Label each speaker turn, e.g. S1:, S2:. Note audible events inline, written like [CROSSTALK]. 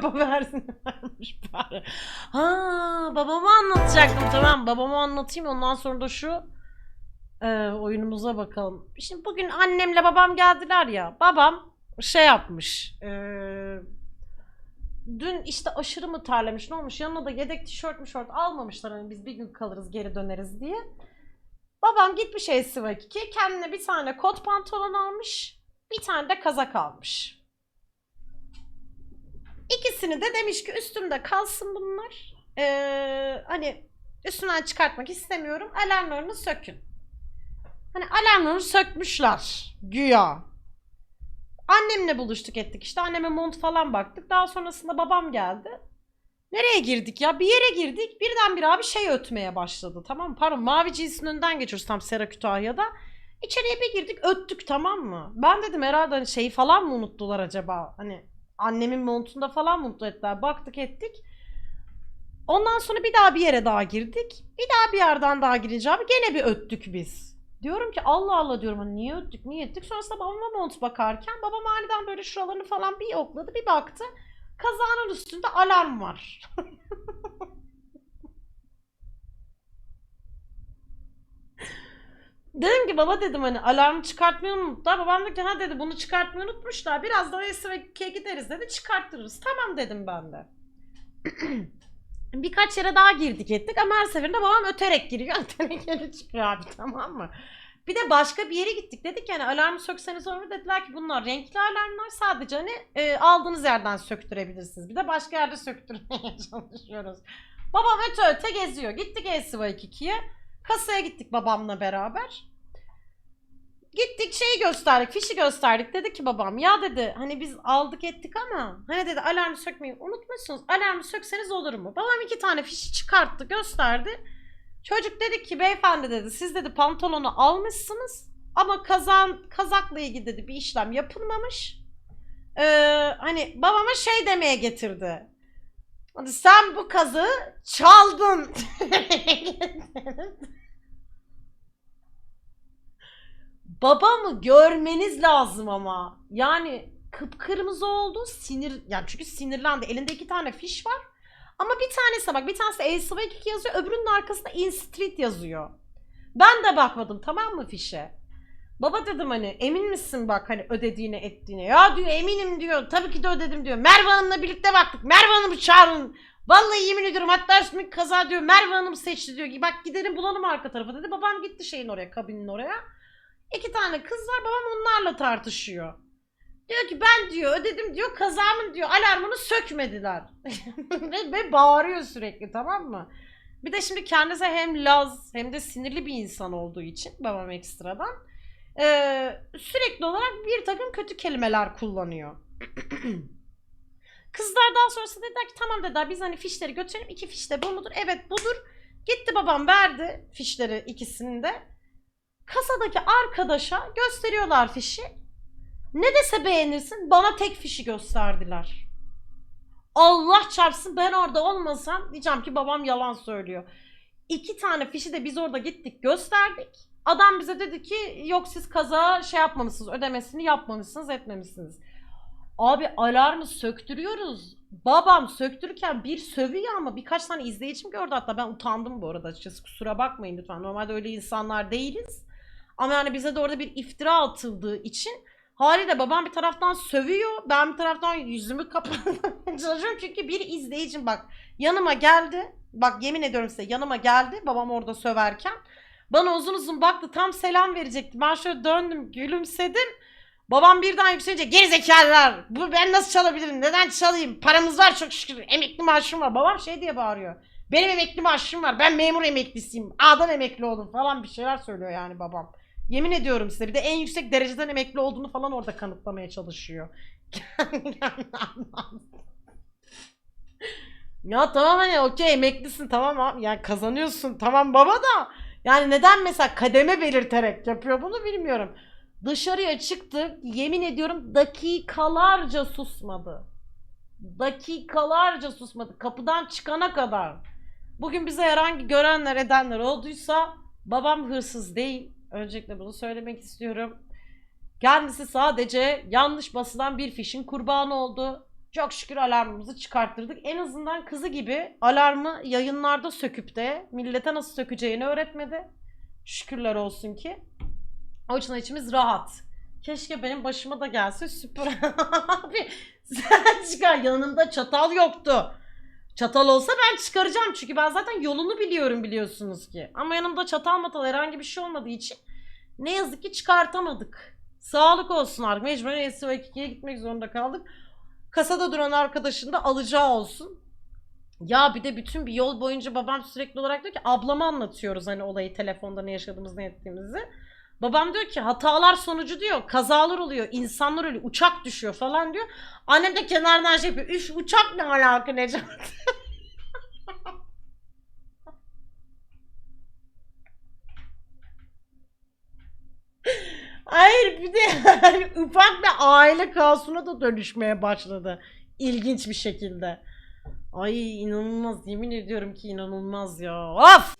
S1: kapa versin [LAUGHS] vermiş bari. Ha babamı anlatacaktım tamam babamı anlatayım ondan sonra da şu e, oyunumuza bakalım. Şimdi bugün annemle babam geldiler ya babam şey yapmış e, dün işte aşırı mı terlemiş ne olmuş yanına da yedek tişört mişört almamışlar hani biz bir gün kalırız geri döneriz diye. Babam gitmiş Esivakiki kendine bir tane kot pantolon almış bir tane de kazak almış. İkisini de demiş ki üstümde kalsın bunlar. Ee, hani üstümden çıkartmak istemiyorum. Alarmlarını sökün. Hani alarmlarını sökmüşler. Güya. Annemle buluştuk ettik işte. Anneme mont falan baktık. Daha sonrasında babam geldi. Nereye girdik ya? Bir yere girdik. Birdenbire abi şey ötmeye başladı. Tamam? Pardon mavi cinsin önünden geçiyoruz tam Sera Kütahya'da. İçeriye bir girdik öttük tamam mı? Ben dedim herhalde hani şeyi falan mı unuttular acaba? Hani annemin montunda falan mutlu ettiler. Baktık ettik. Ondan sonra bir daha bir yere daha girdik. Bir daha bir yerden daha girince abi gene bir öttük biz. Diyorum ki Allah Allah diyorum hani niye öttük niye ettik. Sonrasında babama mont bakarken babam aniden böyle şuralarını falan bir yokladı bir baktı. Kazanın üstünde alarm var. [LAUGHS] Dedim ki baba dedim hani alarmı çıkartmayı unuttular. Babam dedi ki ha dedi bunu çıkartmayı unutmuşlar. Biraz daha Esra'ya gideriz dedi çıkarttırırız. Tamam dedim ben de. [CLEARS THROAT] Birkaç yere daha girdik ettik ama her seferinde babam öterek giriyor. [LAUGHS] Öterek geri çıkıyor abi tamam mı? Bir de başka bir yere gittik dedik yani alarmı sökseniz olur? Dediler ki bunlar renkli alarmlar sadece hani e, aldığınız yerden söktürebilirsiniz. Bir de başka yerde söktürmeye [LAUGHS] çalışıyoruz. Babam öte öte geziyor. Gittik ESV2'ye. Kasaya gittik babamla beraber. Gittik şeyi gösterdik, fişi gösterdik. Dedi ki babam ya dedi hani biz aldık ettik ama hani dedi alarmı sökmeyi unutmuşsunuz. Alarmı sökseniz olur mu? Babam iki tane fişi çıkarttı gösterdi. Çocuk dedi ki beyefendi dedi siz dedi pantolonu almışsınız ama kazan kazakla ilgili dedi bir işlem yapılmamış. Ee, hani babama şey demeye getirdi. Hani sen bu kazığı çaldın. [LAUGHS] Babamı görmeniz lazım ama. Yani kıpkırmızı oldu. Sinir yani çünkü sinirlendi. Elinde iki tane fiş var. Ama bir tanesi bak bir tanesi Ace 2 yazıyor. Öbürünün arkasında In Street yazıyor. Ben de bakmadım tamam mı fişe? Baba dedim hani emin misin bak hani ödediğine ettiğine. Ya diyor eminim diyor. Tabii ki de ödedim diyor. Merve Hanım'la birlikte baktık. Merve Hanım'ı çağırın. Vallahi yemin ediyorum hatta üstündeki kaza diyor. Merve Hanım seçti diyor. Bak gidelim bulalım arka tarafa dedi. Babam gitti şeyin oraya kabinin oraya. İki tane kız var babam onlarla tartışıyor. Diyor ki ben diyor ödedim diyor kazamın diyor alarmını sökmediler. [LAUGHS] ve, ve bağırıyor sürekli tamam mı? Bir de şimdi kendisi hem laz hem de sinirli bir insan olduğu için babam ekstradan eee, sürekli olarak bir takım kötü kelimeler kullanıyor. [CLEARS THROAT] Kızlar daha sonrasında dediler ki tamam dediler biz hani fişleri götürelim iki fiş de bu mudur? Evet budur. Gitti babam verdi fişleri ikisini de. Kasadaki arkadaşa gösteriyorlar fişi. Ne dese beğenirsin bana tek fişi gösterdiler. Allah çarpsın ben orada olmasam diyeceğim ki babam yalan söylüyor. İki tane fişi de biz orada gittik gösterdik. Adam bize dedi ki yok siz kaza şey yapmamışsınız ödemesini yapmamışsınız etmemişsiniz. Abi alarmı söktürüyoruz. Babam söktürürken bir sövüyor ama birkaç tane izleyicim gördü hatta ben utandım bu arada açıkçası kusura bakmayın lütfen. Normalde öyle insanlar değiliz. Ama yani bize de orada bir iftira atıldığı için haliyle babam bir taraftan sövüyor. Ben bir taraftan yüzümü kapatmaya. [LAUGHS] Çünkü bir izleyicim bak yanıma geldi. Bak yemin ediyorum size yanıma geldi. Babam orada söverken. Bana uzun uzun baktı tam selam verecekti. Ben şöyle döndüm gülümsedim. Babam birden yükselince gerizekalılar bu ben nasıl çalabilirim neden çalayım paramız var çok şükür emekli maaşım var babam şey diye bağırıyor benim emekli maaşım var ben memur emeklisiyim A'dan emekli oldum falan bir şeyler söylüyor yani babam yemin ediyorum size bir de en yüksek dereceden emekli olduğunu falan orada kanıtlamaya çalışıyor [LAUGHS] ya tamam hani okey emeklisin tamam abi yani kazanıyorsun tamam baba da yani neden mesela kademe belirterek yapıyor bunu bilmiyorum Dışarıya çıktık. Yemin ediyorum dakikalarca susmadı. Dakikalarca susmadı. Kapıdan çıkana kadar. Bugün bize herhangi görenler edenler olduysa babam hırsız değil. Öncelikle bunu söylemek istiyorum. Kendisi sadece yanlış basılan bir fişin kurbanı oldu. Çok şükür alarmımızı çıkarttırdık. En azından kızı gibi alarmı yayınlarda söküp de millete nasıl sökeceğini öğretmedi. Şükürler olsun ki. O yüzden içimiz rahat. Keşke benim başıma da gelse süper. [LAUGHS] Abi sen çıkar yanımda çatal yoktu. Çatal olsa ben çıkaracağım çünkü ben zaten yolunu biliyorum biliyorsunuz ki. Ama yanımda çatal matal herhangi bir şey olmadığı için ne yazık ki çıkartamadık. Sağlık olsun artık. Mecburen SO2'ye gitmek zorunda kaldık. Kasada duran arkadaşın da alacağı olsun. Ya bir de bütün bir yol boyunca babam sürekli olarak diyor ki ablama anlatıyoruz hani olayı telefonda ne yaşadığımızı ne ettiğimizi. Babam diyor ki hatalar sonucu diyor kazalar oluyor insanlar ölüyor uçak düşüyor falan diyor. Annem de kenardan şey yapıyor. Üf uçak ne alaka Necat? [LAUGHS] Hayır bir de ufak bir aile kaosuna da dönüşmeye başladı. İlginç bir şekilde. Ay inanılmaz yemin ediyorum ki inanılmaz ya. Of!